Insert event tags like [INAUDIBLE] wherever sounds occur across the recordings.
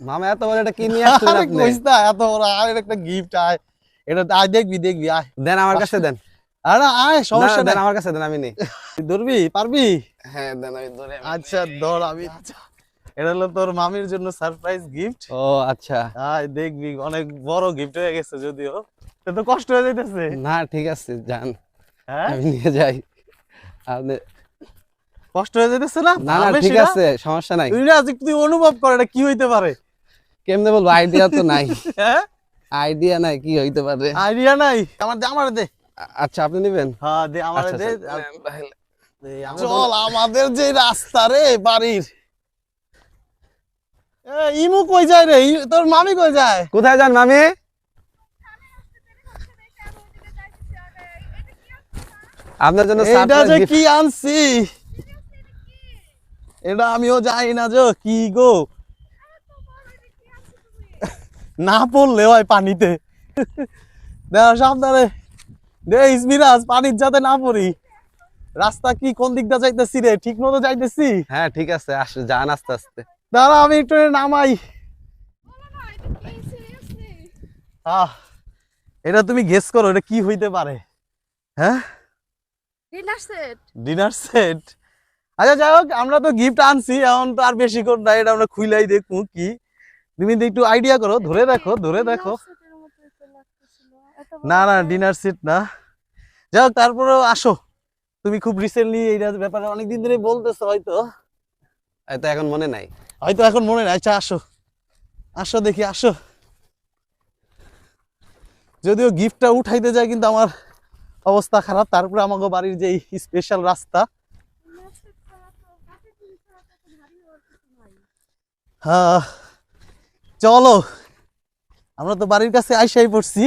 মামা এত বড় আসছেন আপনি না এত বড় আর একটা গিফট আয়। এটা আয় দেখবি দেখবি আয়। দেন আমার কাছে দেন। আরে আয় সমস্যা দেন আমার কাছে দেন আমি নেই। ধরবি পারবি? হ্যাঁ দেন আমি ধরে আচ্ছা ধর আমি এটা হলো তোর মামির জন্য সারপ্রাইজ গিফট ও আচ্ছা। আয় দেখবি অনেক বড় গিফট হয়ে গেছে যদিও। তো তো কষ্ট হয়ে যাইতেছে। না ঠিক আছে যান। হ্যাঁ? আমি নিয়ে যাই। আপনি কষ্ট হয়ে যাইতেছে না? না ঠিক আছে সমস্যা নাই। তুই না আজকে তুই অনুভব কর এটা কি হইতে পারে? কেমনে বলব? আইডিয়া তো নাই। [LAUGHS] হ্যাঁ? আইডিয়া নাই কি হইতে পারে? আইডিয়া নাই। আমার দে আমার দে। আচ্ছা আপনি নেবেন? হ্যাঁ দে আমার আচ্ছা, দে। আচ্ছা। দে, আমি তো- চল আমাদের যে রাস্তা রে বাড়ির। ইমু কই যায় রে? তোর মামি কই যায়? কোথায় যান মামি? আপনার জন্য surprise যে কি আনছি? এটা আমিও জানি না যে কি গো। না পড়লে হয় পানিতে। দেখ সাবধানে পানির যাতে না পড়ি। রাস্তা কি কোন দিকটা যাইতেছি রে? ঠিক মতো যাইতেছি? হ্যাঁ ঠিক আছে আস যান আস্তে আস্তে। দাঁড়া আমি একটু নামাই। আহ এটা তুমি গেস করো এটা কি হইতে পারে? হ্যাঁ? ডিনার সেট ডিনার সেট আচ্ছা যাই হোক আমরা তো গিফট আনছি এখন তো আর বেশি কর না এটা আমরা খুইলাই দেখব কি। তুমি একটু আইডিয়া করো ধরে দেখো ধরে দেখো। না না ডিনার সিট না। যাই হোক তারপরেও আসো। তুমি খুব রিসেন্টলি এইটার ব্যাপারে অনেকদিন ধরে বলতেছো হয়তো। হয়তো এখন মনে নাই। হয়তো এখন মনে নাই। আচ্ছা আসো। আসো দেখি আসো। যদিও গিফটটা উঠাইতে যায় কিন্তু আমার অবস্থা খারাপ। তারপরে আমাকে বাড়ির যে স্পেশাল রাস্তা। হ্যাঁ। চলো, আমরা তো বাড়ির কাছে আইসাই পড়ছি।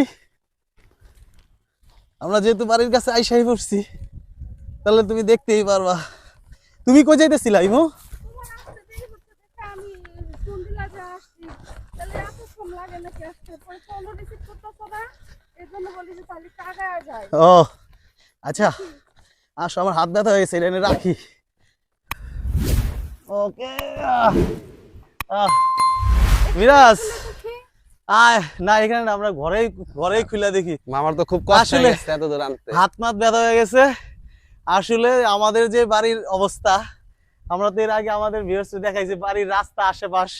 আমরা যেহেতু বাড়ির কাছে আইসাই পড়ছি, তাহলে তুমি দেখতেই পারবা। তুমি কই যাইতেছিলা, ইমো? ও আচ্ছা আসো, আমার হাত ব্যথা হয়ে রাখি। ওকে মিরাজ! আয় না এখানে আমরা ঘরেই ঘরেই খুলে দেখি। মামার তো খুব কষ্ট হয়ে গেছে এত দূর আনতে। হাত মাত ব্যথা হয়ে গেছে। আসলে আমাদের যে বাড়ির অবস্থা আমরা তো এর আগে আমাদের ভিউয়ার্স দেখাইছি বাড়ির রাস্তা আশেপাশ।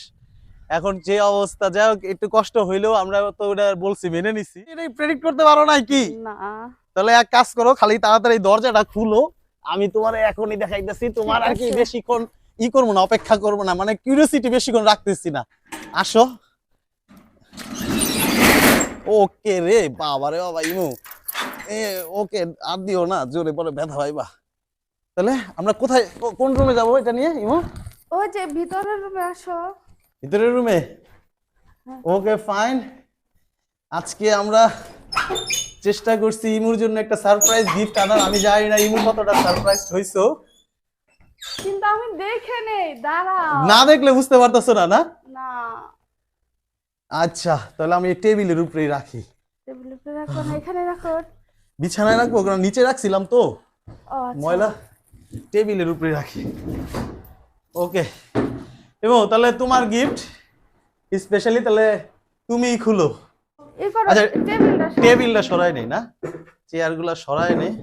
এখন যে অবস্থা যাই হোক একটু কষ্ট হইলেও আমরা তো ওটা বলছি মেনে নিছি। প্রেডিক্ট করতে পারো নাই কি? না। তাহলে এক কাজ করো খালি তাড়াতাড়ি দরজাটা খুলো। আমি তোমার এখনই দেখাইতেছি তোমার আর কি। বেশিক্ষণ ই করব না অপেক্ষা করব না মানে কিউরিয়াসিটি বেশিক্ষণ রাখতেছি না। আসো। ওকে রে বাবা রে বাবা ইমু। এ ওকে আর দিও না জোরে পরে ব্যথা পাইবা তাহলে আমরা কোথায় কোন রুমে যাব এটা নিয়ে ইমু? ওই যে ভিতরের রুমে আসো। ভিতরের রুমে? Okay fine. আজকে আমরা চেষ্টা করছি ইমুর জন্য একটা সারপ্রাইজ গিফট আনার। আমি জানি না ইমু কতটা সারপ্রাইজ হইছো। কিন্তু আমি দেখে নেই দাঁড়াও। না দেখলে বুঝতে পারতেছো না না? না। আচ্ছা তাহলে আমি টেবিলের উপরেই রাখি। টেবিলের উপরে রাখো না এখানে রাখো। বিছানায় রাখব কারণ নিচে রাখছিলাম তো। আচ্ছা। ময়লা টেবিলের উপরে রাখি। ওকে। এবং তাহলে তোমার গিফট স্পেশালি তাহলে তুমিই খুলো। আচ্ছা, টেবিলটা টেবিলটা সরাই নেই না? চেয়ারগুলো সরাই নেই।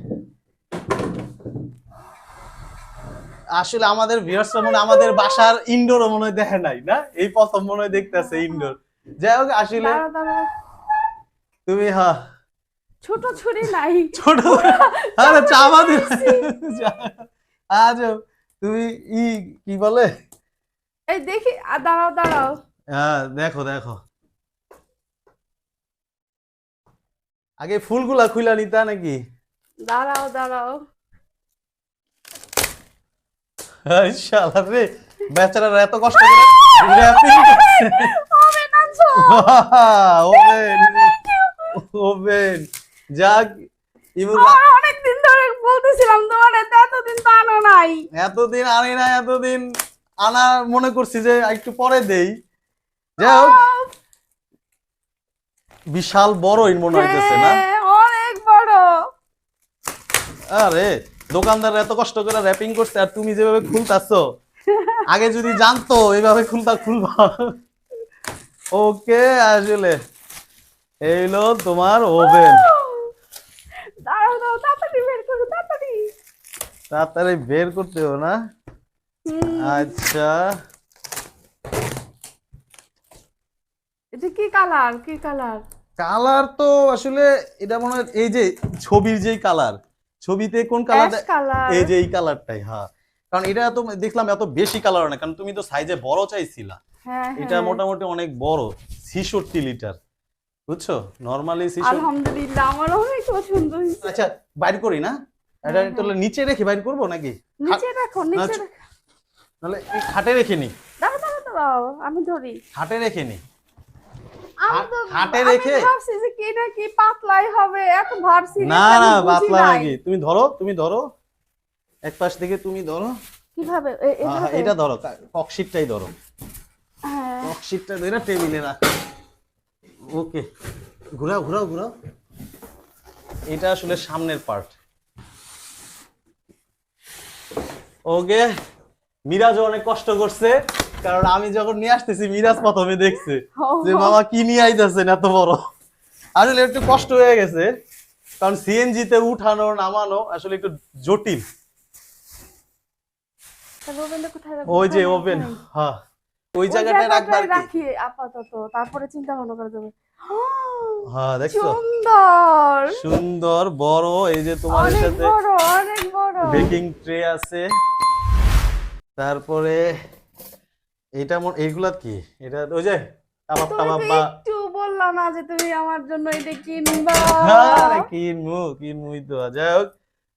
আসলে আমাদের ভিউয়ার্সরা মনে আমাদের বাসার ইনডোর মনে হয় দেখে নাই না? এই প্রথম মনে হয় দেখতেছে ইনডোর যাই হোক আসলে তুমি হ্যাঁ। ছোট ছুরি নাই। ছোট আরে চাপা দিল আজ তুমি ই কি বলে? এই দেখি দাঁড়াও দাঁড়াও। হ্যাঁ দেখো দেখো। আগে ফুলগুলা খুইলা নিতা নাকি? দাঁড়াও দাঁড়াও। শালা রে। বেচারারা এত কষ্ট করে wrapping করছে। হবে না ছো ওভেন ওভেন। যাক ইমুর অনেক দিন ধরে বলতেছিলাম তোমার এত এতদিন তো আনো নাই। এতদিন আনি না এতদিন আনা মনে করছি যে একটু পরে দেই। যাই হোক বিশাল বড় মনে হইতেছে না? হ্যাঁ, অনেক বড়। আরে দোকানদার এত কষ্ট করে র্যাপিং করছে আর তুমি যেভাবে খুলতাছো আগে যদি জানতো এইভাবে খুলতা খুলবা। ওকে আসলে এইলো তোমার ওভেন তাড়াতাড়ি বের করতে হবে না? আচ্ছা। এটা কি কালার কি কালার কালার তো আসলে এটা মনে হয় এই যে ছবির যেই কালার ছবিতে কোন কালার এই যে এই কালারটাই হ্যাঁ। কারণ এটা তো দেখলাম এত বেশি কালার না কারণ তুমি তো সাইজে বড় চাইছিলা। হ্যাঁ এটা হ্যাঁ। মোটামুটি অনেক বড় ছিষট্টি লিটার। বুঝছ? নর্মালি আলহামদুলিল্লাহ আমার অনেক পছন্দ হয়েছে। আচ্ছা বাইর করি না? এটা হ্যাঁ, তাহলে নিচে রেখে বাইর করব নাকি? নিচে রাখো নিচে। রাখো। এই খাটে রেখে নি। দাঁড়াও দাঁড়াও আমি ধরি। খাটে রেখে নি। হাটে রেখে? ভাবছি যে কি না কি পাতলাই হবে এত serious না না পাতলা নাকি? তুমি ধরো তুমি ধরো। এক পাশ থেকে তুমি ধরো। কীভাবে? এটা ধরো ককশিটটাই ধরো। হ্যাঁ। ককশিটটা ধরে টেবিলে রাখ। ওকে। ঘুরাও ঘুরাও ঘুরাও। এটা আসলে সামনের পার্ট ওকে। মিরাজও অনেক কষ্ট করছে। কারণ আমি যখন নিয়ে আসতেছি মিরাজ প্রথমে দেখছে যে বাবা কি নিয়ে আইতেছেন এত বড়? আসলে একটু কষ্ট হয়ে গেছে কারণ সিএনজি তে উঠানো নামানো আসলে একটু জটিল? ওই যে হ্যাঁ। ওই জায়গাটায় রাখবার রাখি আপাতত। তারপরে চিন্তা ভাবনা করা যাবে। হ্যাঁ দেখছ? সুন্দর। সুন্দর বড় এই যে তোমার অনেক সাথে বড় অনেক বড়। বেকিং ট্রে আছে। তারপরে এটা মন এইগুলা কি? এটা ওই যে কাবাব টাবাব তো বা একটু বললা না যে তুমি আমার জন্য এটা কিনবা। আরে কিনমু কিনমুই তো। যাই হোক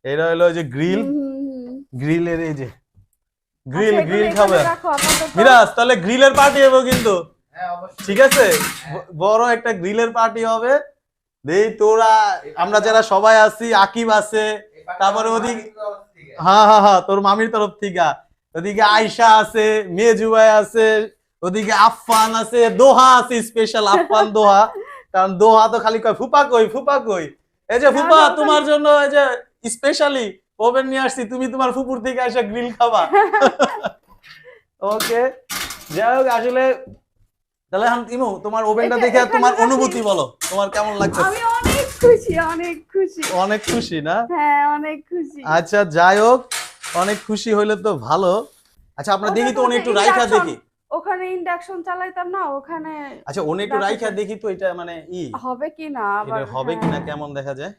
এটা হলো যে গ্রিল। গ্রিলের এই যে গ্রিল আচ্ছা, গ্রিল খাবে মিরাজ তাহলে গ্রিলের পার্টি হবে কিন্তু। ঠিক আছে? বড় একটা গ্রিলের পার্টি হবে। দেই তোরা আমরা যারা সবাই আছি আকিব আছে তারপরে ওদিক হ্যাঁ হ্যাঁ হ্যাঁ তোর মামির তরফ থেকে। ওদিকে আয়শা আছে মেজুবাই আছে ওদিকে আফফান আছে দোহা আছে স্পেশাল আফফান দোহা। কারণ দোহা তো খালি কয় ফুপা কই ফুপা কই? এই যে ফুপা তোমার জন্য এই যে স্পেশালি ওভেন নিয়ে আসছি তুমি তোমার ফুপুর থেকে এসে গ্রিল খাবা। [LAUGHS] ওকে যাই হোক আসলে তাহলে এখন ইমু তোমার ওভেনটা দেখে তোমার অনুভূতি বলো তোমার কেমন লাগছে? আমি অনেক খুশি অনেক খুশি। অনেক খুশি না? হ্যাঁ অনেক খুশি। আচ্ছা যাই হোক অনেক খুশি হইলে তো ভালো। আচ্ছা আমরা দেখি তো অনেক একটু রাইখা দেখি। ওখানে ইন্ডাকশন চালাইতাম না ওখানে আচ্ছা অনেক একটু রাইখা দেখি তো এটা মানে ই। হবে কি না আবার হবে হ্যাঁ। কিনা কেমন দেখা যায়?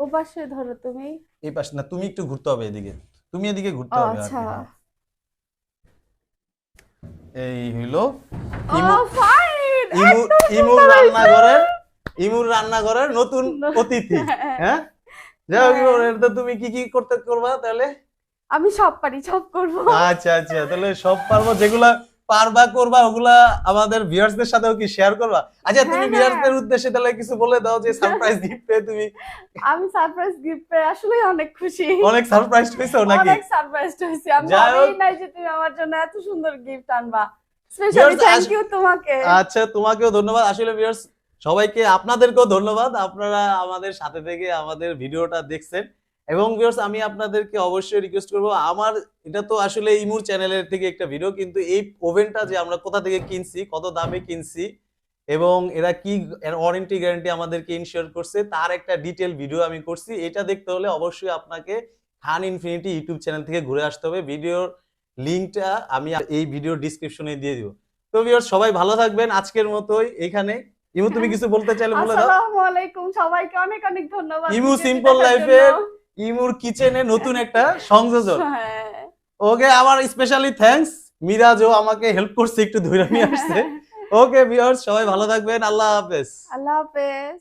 ও পাশে ধরো তুমি। এই পাশে না তুমি একটু ঘুরতে হবে এদিকে। তুমি এদিকে ঘুরতে হবে আচ্ছা। হ্যাঁ। এই হইল ইমু- ইমু ইমুর রান্নাঘরের ইমুর রান্নাঘরের নতুন অতিথি হ্যাঁ। যাই হোক হ্যাঁ। ইমু, এটা তুমি কি কি করতে করবা তাহলে? আমি সব পারি সব করব। আচ্ছা আচ্ছা তাহলে সব পারব যেগুলা পারবা করবা ওগুলা আমাদের ভিউয়ার্সদের সাথেও কি শেয়ার করবা? আচ্ছা তুমি হ্যাঁ, ভিউয়ার্সদের উদ্দেশ্যে তাহলে কিছু বলে দাও যে সারপ্রাইজ গিফট পেয়ে তুমি। আমি সারপ্রাইজ গিফট পেয়ে আসলে অনেক খুশি। অনেক সারপ্রাইজ হয়েছো নাকি? অনেক সারপ্রাইজ হয়েছি আমি। ভাবিই নাই যে তুমি আমার জন্য এত সুন্দর গিফট আনবা। স্পেশালি থ্যাংক ইউ তোমাকে। আচ্ছা তোমাকেও ধন্যবাদ। আসলে ভিউয়ার্স সবাইকে আপনাদেরকেও ধন্যবাদ। আপনারা আমাদের সাথে থেকে আমাদের ভিডিওটা দেখছেন। এবং ভিউয়ার্স আমি আপনাদেরকে অবশ্যই রিকোয়েস্ট করব আমার এটা তো আসলে ইমুর চ্যানেলের থেকে একটা ভিডিও কিন্তু এই ওভেনটা যে আমরা কোথা থেকে কিনছি কত দামে কিনছি এবং এরা কি ওয়ারেন্টি গ্যারান্টি আমাদেরকে ইনশিওর করছে তার একটা ডিটেল ভিডিও আমি করছি। এটা দেখতে হলে অবশ্যই আপনাকে খান ইনফিনিটি ইউটিউব চ্যানেল থেকে ঘুরে আসতে হবে। ভিডিওর লিংকটা আমি এই ভিডিও ডিসক্রিপশনে দিয়ে দিব। তো ভিউয়ার্স সবাই ভালো থাকবেন আজকের মতোই এখানে। ইমু তুমি [LAUGHS] কিছু বলতে চাইলে বলে দাও। আসসালামু আলাইকুম সবাইকে অনেক অনেক ধন্যবাদ ইমু সিম্পল লাইফের। ইমুর কিচেনে নতুন একটা সংযোজন। হ্যাঁ। ওকে আমার স্পেশালি থ্যাঙ্কস ও আমাকে হেল্প করছে একটু ধরে নিয়ে আসছে। [LAUGHS] ওকে ভিউয়ার্স সবাই ভালো থাকবেন আল্লাহ হাফেজ। আল্লাহ হাফেজ।